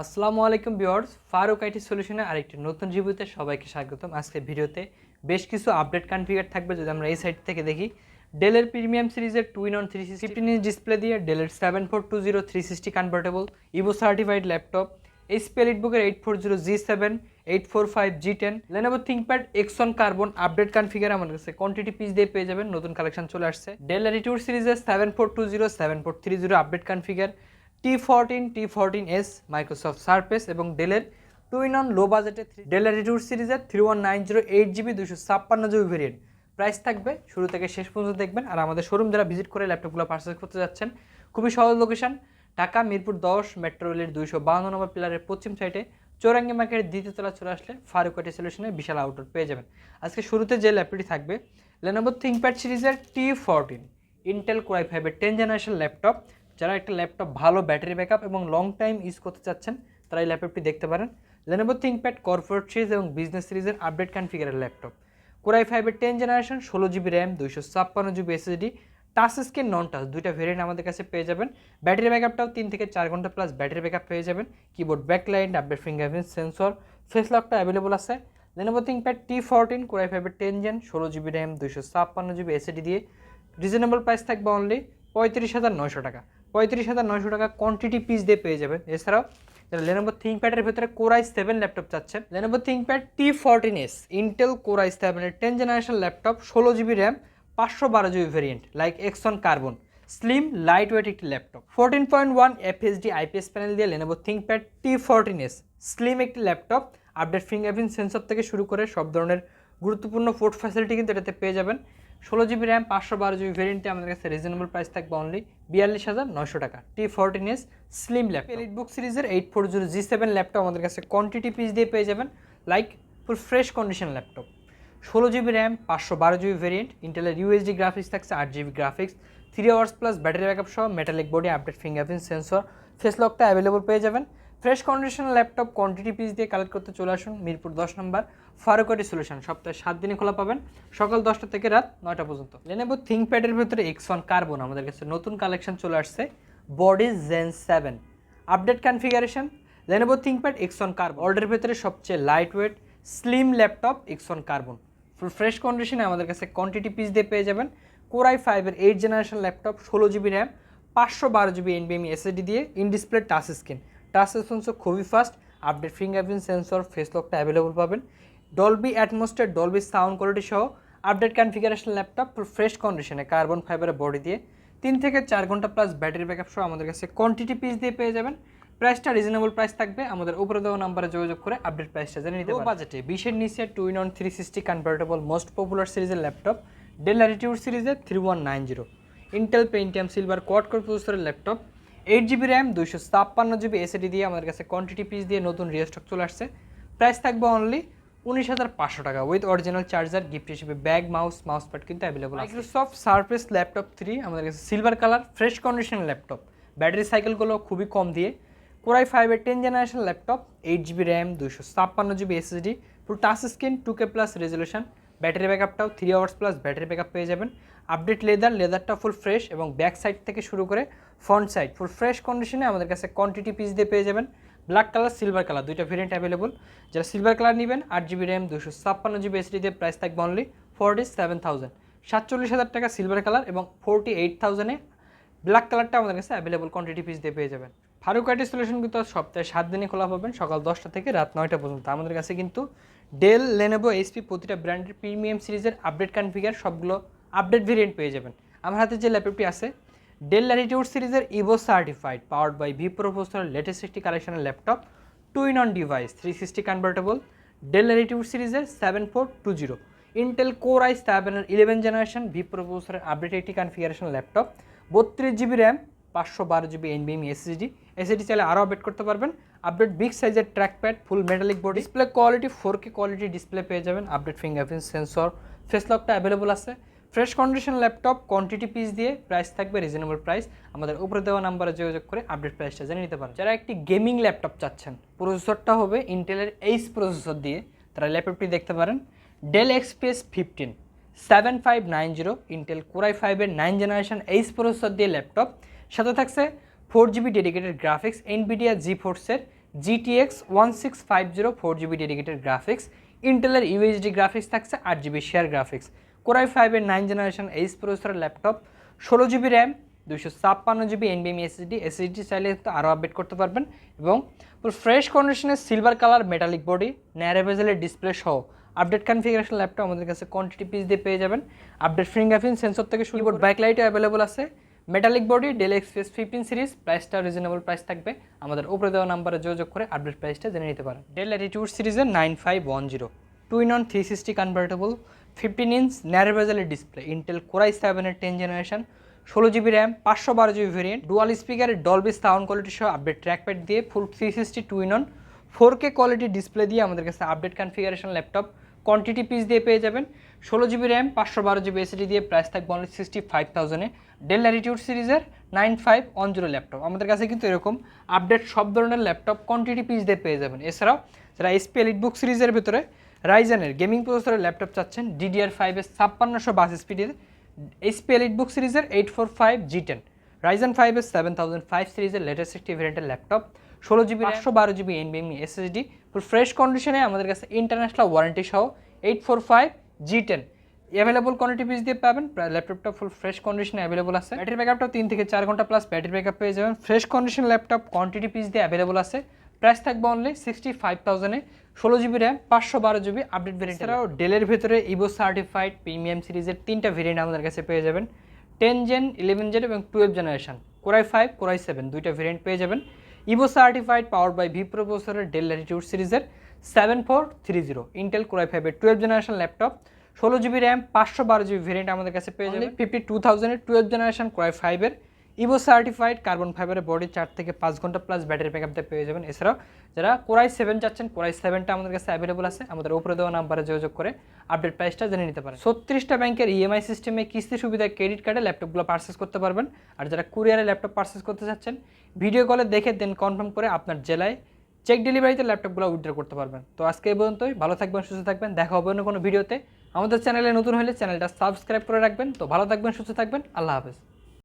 আসসালামু আলাইকুম বিয়ার্স ফারুক আইটি সলিউশনে আরেকটি নতুন রিভিউতে সবাইকে স্বাগতম। আজকের ভিডিওতে বেশ কিছু আপডেট কনফিগার থাকবে যদি আমরা এই সাইড থেকে দেখি। ডেলের প্রিমিয়াম সিরিজের two in one three fifteen inch display দিয়ে ডেলের seven four two zero three sixty convertible Evo certified laptop HP এলিটবুকের eight four zero G seven, eight four five G ten Lenovo ThinkPad X one carbon update configure আমাদের কাছে quantity piece দিয়ে পেয়ে যাবেন, নতুন collection চলে আসছে। Dell Latitude সিরিজের seven four two zero seven four three zero update configure T fourteen T fourteen S Microsoft Surface এবং ডেলের টু ইন অন লো বাজেটে ডেল ল্যাটিটিউড সিরিজের three one nine zero eight GB দুশো ছাপ্পান্ন GB variant price থাকবে, শুরু থেকে শেষ পর্যন্ত দেখবেন। আর আমাদের শোরুম যারা ভিজিট করে ল্যাপটপগুলো পারচেস করতে যাচ্ছেন, খুবই সহজ লোকেশন ঢাকা, মিরপুর দশ মেট্রো রেলের দুইশো বাউন্ন নম্বর পিলারের পশ্চিম সাইডে চৌরাঙ্গি মার্কেটের দ্বিতীয় তলা চলে আসলে ফারুক আইটি সলিউশনে বিশাল আউটডোর পেয়ে যাবেন। আজকে শুরুতে যে ল্যাপটপটি থাকবে লেনোভো থিঙ্কপ্যাড সিরিজের T fourteen Intel core i ফাইভের টেন জেনারেশন ল্যাপটপ যারা একটা ল্যাপটপ ভালো ব্যাটারি ব্যাকআপ এবং লং টাইম ইউজ করতে চাচ্ছেন, তারা এই ল্যাপটপটি দেখতে পারেন। লেনোভো থিঙ্কপ্যাড কর্পোরেট সিরিজ এবং বিজনেস সিরিজের আপডেট কনফিগারের ল্যাপটপ। কোরাই ফাইভের টেন জেনারেশন ষোলো জিবি র্যাম দুইশো ছাপ্পান্ন GB SSD touch screen non touch দুইটা ভেরিয়েন্ট আমাদের কাছে পেয়ে যাবেন। ব্যাটারি ব্যাকআপটাও তিন থেকে চার ঘণ্টা প্লাস ব্যাটারি ব্যাকআপ পেয়ে যাবেন। Keyboard backlight update fingerprint sensor face লকটা অ্যাভেলেবল আছে। Lenovo ThinkPad T fourteen core i ফাইভের টেন জেন ষোলো জিবি র্যাম দুইশো ছাপ্পান্ন জিবি এসএসডি দিয়ে রিজনেবল প্রাইস থাকবে অনলি পঁয়ত্রিশ হাজার নয়শো টাকা। পঁয়ত্রিশ হাজার নয়শো টাকা কোয়ান্টিটি পিস দিয়ে পেয়ে যাবেন। এছাড়াও যারা লেনোভো থিঙ্কপ্যাডের ভেতরে কোরাই সেভেন ল্যাপটপ চাচ্ছেন Lenovo ThinkPad T fourteen S Intel core i সেভেনের টেন জেনারেশন ল্যাপটপ ষোলো জিবি র্যাম পাঁচশো বারো GB variant like X one carbon slim light weight একটি laptop fourteen point one FHD IPS panel দিয়ে Lenovo ThinkPad T fourteen S slim একটি laptop update fingerprint sensor থেকে শুরু করে সব ধরনের গুরুত্বপূর্ণ পোর্ট ফ্যাসিলিটি কিন্তু এটাতে পেয়ে যাবেন। ষোলো জিবি র্যাম, পাঁচশো বারো জিবি ভেরিয়েন্টে আমাদের কাছে রিজনেবল প্রাইস থাকবে অনলি বিয়াল্লিশ হাজার নয়শো টাকা। T fourteen S slim laptop EliteBook সিরিজের eight four zero G seven laptop আমাদের কাছে কোয়ান্টিটি পিস দিয়ে পেয়ে যাবেন like full fresh condition laptop ষোলো জিবি র্যাম, পাঁচশো বারো জিবি ভেরিয়েন্ট ইন্টেলের ইউএসডি গ্রাফিক্স থাকছে আট GB graphics three hours plus battery backup সহ metallic body update fingerprint sensor face লকটা অ্যাভেলেবল পেয়ে যাবেন। Fresh condition laptop quantity piece দিয়ে কালেক্ট করতে চলে আসুন মিরপুর দশ নম্বর ফারুকাটি সলিউশন সপ্তাহে সাত দিনে খোলা পাবেন। সকাল দশটা থেকে রাত নয়টা পর্যন্ত। লেনেবো থিঙ্কপ্যাডের ভেতরে এক্সন কার্বন আমাদের কাছে নতুন কালেকশন চলে আসছে body gen seven update configuration Lenovo ThinkPad X one carbon অর্ডারের ভেতরে সবচেয়ে light weight slim laptop X one carbon full fresh কন্ডিশনে আমাদের কাছে কোয়ান্টিটি পিস দিয়ে পেয়ে যাবেন। কোরাই ফাইভের এইট জেনারেশন ল্যাপটপ ষোলো জিবি র্যাম পাঁচশো বারো জিবি এনবিএমি এসএসডি দিয়ে in display touch screen touch sensor খুবই fast update fingerprint sensor face লকটা অ্যাভেলেবল পাবেন। ডলবি অ্যাটমোস্টার ডলবি সাউন্ড কোয়ালিটি সহ আপডেট কনফিগারেশন ল্যাপটপ ফ্রেশ কন্ডিশনে কার্বন ফাইবারের বডি দিয়ে। তিন থেকে চার ঘণ্টা প্লাস ব্যাটারি ব্যাকআপ সহ আমাদের কাছে কোয়ান্টিটি পিস দিয়ে পেয়ে যাবেন। প্রাইসটা রিজনেবল প্রাইস থাকবে। আমাদের উপরে দেওয়া নাম্বারে যোগাযোগ করে আপডেট প্রাইসটা জেনে নিতে বাজেটে বিশের নিচে two in one three sixty convertible most popular সিরিজের ল্যাপটপ ডেল ল্যাটিটিউড সিরিজের three one nine zero Intel Pentium silver quad core প্রসেসরের ল্যাপটপ এইট জিবি র্যাম দুইশো ছাপ্পান্ন জিবি এসএডি দিয়ে আমাদের কাছে কোয়ান্টিটি পিস দিয়ে নতুন রিস্টক চলে আসছে। প্রাইস থাকবে অনলি উনিশ হাজার পাঁচশো টাকা উইথ অরিজিনাল চার্জার গিফট হিসেবে ব্যাগ মাউস মাউস প্যাড কিন্তু available Microsoft Surface laptop three আমাদের কাছে silver colour fresh condition laptop battery সাইকেলগুলো খুবই কম দিয়ে। কোরাই ফাইভের ten generation laptop eight GB RAM দুইশো ছাপ্পান্ন জিবি এসএসডি পুরো touch screen two K plus resolution battery ব্যাকআপটাও three hours plus battery backup পেয়ে যাবেন। আপডেট লেদার লেদারটা ফুল ফ্রেশ এবং ব্যাক সাইড থেকে শুরু করে ফ্রন্ট সাইড। ফুল ফ্রেশ কন্ডিশনে আমাদের কাছে কোয়ান্টিটি পিস দিয়ে পেয়ে যাবেন। ব্ল্যাক কালার সিলভার কালার দুইটা ভেরিয়েন্ট অ্যাভেলেবল যারা সিলভার কালার নেবেন, আট জিবি র্যাম দুশো ছাপ্পান্ন জিবি এসডি দিয়ে প্রাইস থাকবে অনলি ফোরটি সেভেন থাউজেন্ড সাতচল্লিশ হাজার টাকা সিলভার কালার এবং ফোরটি এইট থাউজেন্ডে ব্ল্যাক কালারটা আমাদের কাছে অ্যাভেলেবল কোয়ান্টিটি পিস দিয়ে পেয়ে যাবেন। ফারুক আইটি সলিউশন কিন্তু সপ্তাহে সাত দিনে খোলা পাবেন, সকাল দশটা থেকে রাত নয়টা পর্যন্ত। আমাদের কাছে কিন্তু ডেল লেনেভো এইচপি প্রতিটা ব্র্যান্ডের প্রিমিয়াম সিরিজের আপডেট কনফিগার সবগুলো আপডেট ভেরিয়েন্ট পেয়ে যাবেন। আমার হাতে যে ল্যাপটপটি আছে ডেল ল্যাটিটিউড সিরিজের Evo certified powered by V প্রোফেসরের latest একটি কালেকশনের laptop two in one device three sixty convertible Dell Latitude সিরিজের seven four two zero Intel core I সেভেনের ইলেভেন জেনারেশন ভি প্রোফেসরের আপডেট একটি কনফিগারেশন ল্যাপটপ বত্রিশ GB RAM পাঁচশো বারো GB এনবিএমি এসএসডি এসএসডি চাইলে আরও আপডেট করতে পারবেন। আপডেট বিগ সাইজের track pad full metallic board display quality four K quality display পেয়ে যাবেন। আপডেট ফিঙ্গারপ্রিন্ট সেন্সর ফেস লকটা অ্যাভেলেবল আছে। Fresh condition laptop quantity piece দিয়ে প্রাইস থাকবে রিজনেবল প্রাইস আমাদের উপরে দেওয়া নাম্বারে যোগাযোগ করে আপডেট প্রাইসটা জেনে নিতে পারেন। যারা একটি গেমিং ল্যাপটপ চাচ্ছেন প্রসেসরটা হবে ইন্টেলের এইচ প্রসেসর দিয়ে, তারা ল্যাপটপটি দেখতে পারেন। Dell XPS fifteen seven five nine zero Intel core i ফাইভের নাইন জেনারেশন এইচ প্রসেসর দিয়ে ল্যাপটপ সাথে থাকছে four GB dedicated graphics Nvidia G ফোর্সের GTX one six five zero four GB dedicated graphics ইন্টেলের ইউএইচডি গ্রাফিক্স থাকছে আট GB share graphics core i ফাইভের nine generation H প্রসেসরের ল্যাপটপ, ষোলো জিবি র্যাম দুশো ছাপ্পান্ন জিবি এনবিএমি এসএসডি এসএসডি চাইলে আরও আপডেট করতে পারবেন এবং ফ্রেশ কন্ডিশনের সিলভার কালার মেটালিক বডি ন্যারেভেজেলের ডিসপ্লে সহ আপডেট কনফিগারেশন ল্যাপটপ আমাদের কাছে কোয়ান্টিটি পিস দিয়ে পেয়ে যাবেন। আপডেট ফিঙ্গারপ্রিন্ট সেন্সর থেকে শুরু করে ব্যাকলাইটও অ্যাভেলেবল আছে। Metallic body Dell express fifteen series প্রাইসটা রিজনেবল প্রাইস থাকবে। আমাদের উপরে দেওয়া নাম্বারে যোগাযোগ করে আপডেট প্রাইসটা জেনে নিতে পারেন। ডেল অ্যাটিটিউড সিরিজের nine five one zero two in one three sixty convertible fifteen inch ন্যারোভেজেলের display Intel core i সেভেনের টেন জেনারেশন ষোলো জিবি র্যাম পাঁচশো বারো জিবি ভেরিয়েন্ট ডুয়াল স্পিকারের ডলবি সাউন্ড কোয়ালিটি সহ আপডেট ট্র্যাকপ্যাড দিয়ে full three sixty two in one four K quality display দিয়ে আমাদের কাছে update configuration laptop quantity piece দিয়ে পেয়ে যাবেন, ষোলো জিবি র্যাম পাঁচশো বারো জিবি এসিডি দিয়ে প্রাইস থাকবে অনলি সিক্সটি ফাইভ থাউজেন্ডে ডেল ল্যাটিটিউড সিরিজের nine five one zero laptop আমাদের কাছে কিন্তু এরকম আপডেট সব ধরনের ল্যাপটপ কোয়ান্টিটি পিস দিয়ে পেয়ে যাবেন। এছাড়াও যারা এসপি এলিট বুক সিরিজের ভিতরে রাইজানের গেমিং প্রসেসরের ল্যাপটপ চাচ্ছেন ডিডিআর ফাইভের ছাপ্পান্নশো বাস স্পিডের এইচপি এলিট বুক সিরিজের eight four five G ten Ryzen ফাইভের সেভেন থাউজেন্ড ফাইভ সিরিজের লেটেস্ট একটি ভেরিয়েন্টের ল্যাপটপ ষোলো জিবি একশো বারো জিবি এনবিএমই এসএসডি ফুল ফ্রেশ কন্ডিশনে আমাদের কাছে ইন্টারন্যাশনাল ওয়ারেন্টি সহ eight four five G ten available quality piece দিয়ে পাবেন। ল্যাপটপটা ফুল ফ্রেশ কন্ডিশনে অ্যাভেলেবল আছে। ব্যাটারি ব্যাকআপটাও তিন থেকে চার ঘণ্টা প্লাস ব্যাটারি ব্যাকআপ পেয়ে যাবেন। Fresh condition laptop quantity piece দিয়ে অ্যাভেলেবল আছে। প্রাইস থাকবে অনলি সিক্সটি ফাইভ থাউজেন্ডে ষোলো জিবি র্যাম পাঁচশো বারো জিবি আপডেট ভেরিয়েন্ট এছাড়াও ডেলের ভেতরে ইভো সার্টিফাইড প্রিমিয়াম সিরিজের তিনটা ভেরিয়েন্ট আমাদের কাছে পেয়ে যাবেন। টেন জেন ইলেভেন জেন এবং twelve generation core i five core i seven দুইটা ভেরিয়েন্ট পেয়ে যাবেন। Evo certified power by V প্রোসেসরের Dell Latitude সিরিজের seven four three zero Intel core i ফাইভের টুয়েলভ জেনারেশন ল্যাপটপ ষোলো জিবি র্যাম পাঁচশো বারো GB variant আমাদের কাছে পেয়ে যাবেন। ফিফটি টু থাউজেন্ডের টুয়েলভ জেনারেশন কোরাই ফাইভের ইভো সার্টিফাইড কার্বন ফাইবারের বডি চার থেকে পাঁচ ঘণ্টা প্লাস ব্যাটারি ব্যাকআপটা পেয়ে যাবেন। এছাড়াও যারা কোরাই সেভেন চাচ্ছেন কোরাই সেভেনটা আমাদের কাছে অ্যাভেলেবল আছে। আমাদের উপরে দেওয়া নাম্বারে যোগাযোগ করে আপডেট প্রাইসটা জেনে নিতে পারেন। ছত্রিশটা ব্যাংকের ইএমআই সিস্টেমে কিস্তি সুবিধায় ক্রেডিট কার্ডে ল্যাপটপগুলো পারচেস করতে পারবেন। আর যারা কুরিয়ারে ল্যাপটপ পারচেস করতে চাচ্ছেন ভিডিও কলে দেখে দেন কনফার্ম করে আপনার জেলায় চেক ডেলিভারিতে ল্যাপটপগুলো উইথড্র করতে পারবেন। তো আজকে এই পর্যন্তই। ভালো থাকবেন, সুস্থ থাকবেন। দেখা হবে অন্য কোনো ভিডিওতে আমাদের চ্যানেলে নতুন হলে চ্যানেলটা সাবস্ক্রাইব করে রাখবেন। তো ভালো থাকবেন, সুস্থ থাকবেন। আল্লাহ হাফেজ।